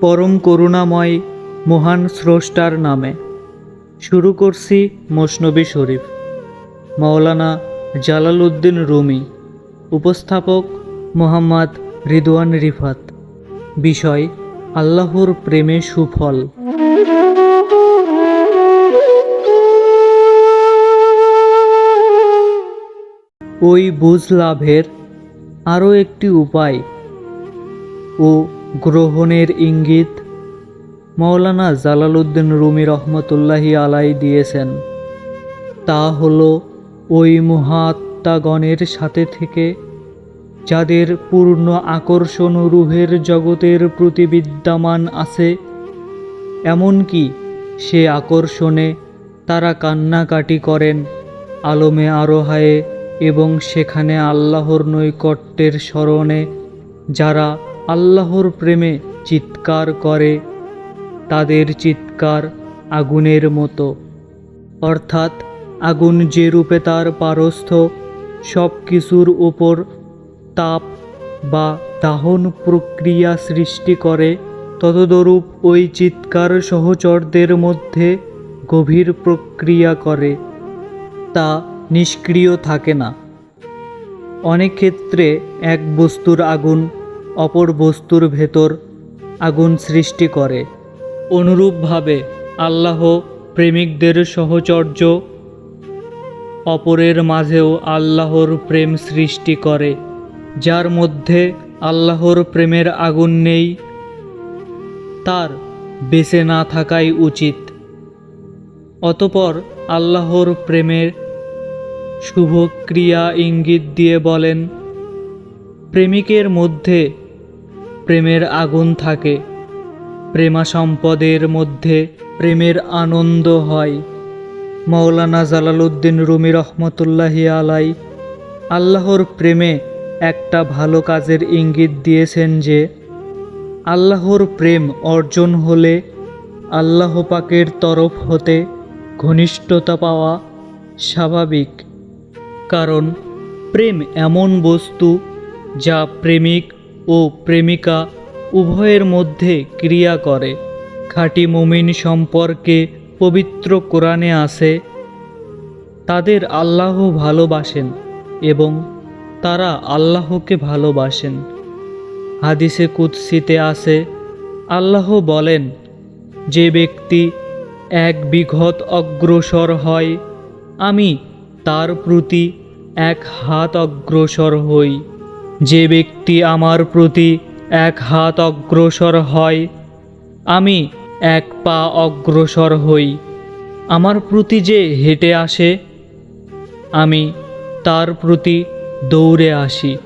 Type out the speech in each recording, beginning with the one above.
পরম করুণাময় মহান স্রষ্টার নামে। শুরু করছি মসনবী শরীফ। মাওলানা জালালউদ্দিন রুমি। উপস্থাপক মোহাম্মদ রিদওয়ান রিফাত। বিষয়, আল্লাহর প্রেমে সুফল। ওই বুঝ লাভের আরও একটি উপায়। ও গ্রহণের ইঙ্গিত মৌলানা জালালউদ্দিন রুমি রহমতুল্লাহি আলাই দিয়েছেন। তা হল ওই মহাত্মাগণের সাথে থেকে যাদের পূর্ণ আকর্ষণ রুহের জগতের প্রতি বিদ্যমান আছে, এমনকি সে আকর্ষণে তারা কান্নাকাটি করেন আলমে আরোহায়ে এবং সেখানে আল্লাহর নৈকট্যের স্মরণে যারা আল্লাহর প্রেমে চিৎকার করে, তাদের চিৎকার আগুনের মতো। অর্থাৎ আগুন যে রূপে তার পারস্থ সব কিছুর উপর তাপ বা দাহন প্রক্রিয়া সৃষ্টি করে ততদরূপ ওই চিৎকার সহচরদের মধ্যে গভীর প্রক্রিয়া করে, তা নিষ্ক্রিয় থাকে না। অনেক ক্ষেত্রে এক বস্তুর আগুন অপর বস্তুর ভেতর আগুন সৃষ্টি করে। অনুরূপভাবে আল্লাহ প্রেমিকদের সহচর্য, অপরের মাঝেও আল্লাহর প্রেম সৃষ্টি করে, যার মধ্যে আল্লাহর প্রেমের আগুন নেই, তার বেঁচে না থাকাই উচিত। অতপর আল্লাহর প্রেমের শুভ ক্রিয়া ইঙ্গিত দিয়ে বলেন, প্রেমিকের মধ্যে প্রেমের আগুন থাকে। প্রেমা সম্পদের মধ্যে প্রেমের আনন্দ হয়। মৌলানা জালালউদ্দিন রুমি রহমতুল্লাহি আলাই আল্লাহর প্রেমে একটা ভালো কাজের ইঙ্গিত দিয়েছেন যে, আল্লাহর প্রেম অর্জন হলে আল্লাহ পাকের তরফ হতে ঘনিষ্ঠতা পাওয়া স্বাভাবিক। কারণ প্রেম এমন বস্তু যা প্রেমিক ও প্রেমিকা উভয়ের মধ্যে ক্রিয়া করে। খাঁটি মুমিন সম্পর্কে পবিত্র কোরআনে আছে, তাদের আল্লাহ ভালোবাসেন এবং তারা আল্লাহকে ভালোবাসেন। হাদিসে কুৎসিতে আছে, আল্লাহ বলেন, যে ব্যক্তি এক বিঘত অগ্রসর হয়, আমি তার প্রতি এক হাত অগ্রসর হই। যে ব্যক্তি আমার প্রতি এক হাত অগ্রসর হয়, আমি এক পা অগ্রসর হই। আমার প্রতি যে হেঁটে আসে, আমি তার প্রতি দৌড়ে আসি।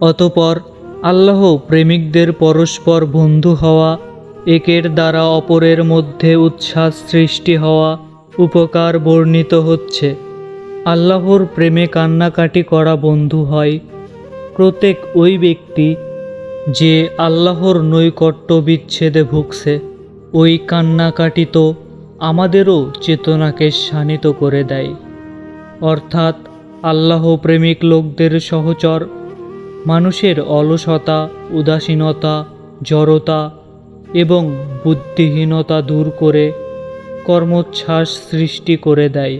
অতপর আল্লাহ প্রেমিকদের পরস্পর বন্ধু হওয়া, একের দ্বারা অপরের মধ্যে উচ্ছ্বাস সৃষ্টি হওয়া উপকার বর্ণিত হচ্ছে। আল্লাহর প্রেমে কান্নাকাটি করা বন্ধু হয়। প্রত্যেক ওই ব্যক্তি যে আল্লাহর নৈকট্য বিচ্ছেদে ভুগছে, ওই কান্নাকাটি তো আমাদেরও চেতনাকে শানিত করে দেয়। অর্থাৎ আল্লাহ প্রেমিক লোকদের সহচর, মানুষের অলসতা, উদাসীনতা, জড়তা এবং বুদ্ধিহীনতা দূর করে কর্মোচ্ছ্বাস সৃষ্টি করে দেয়।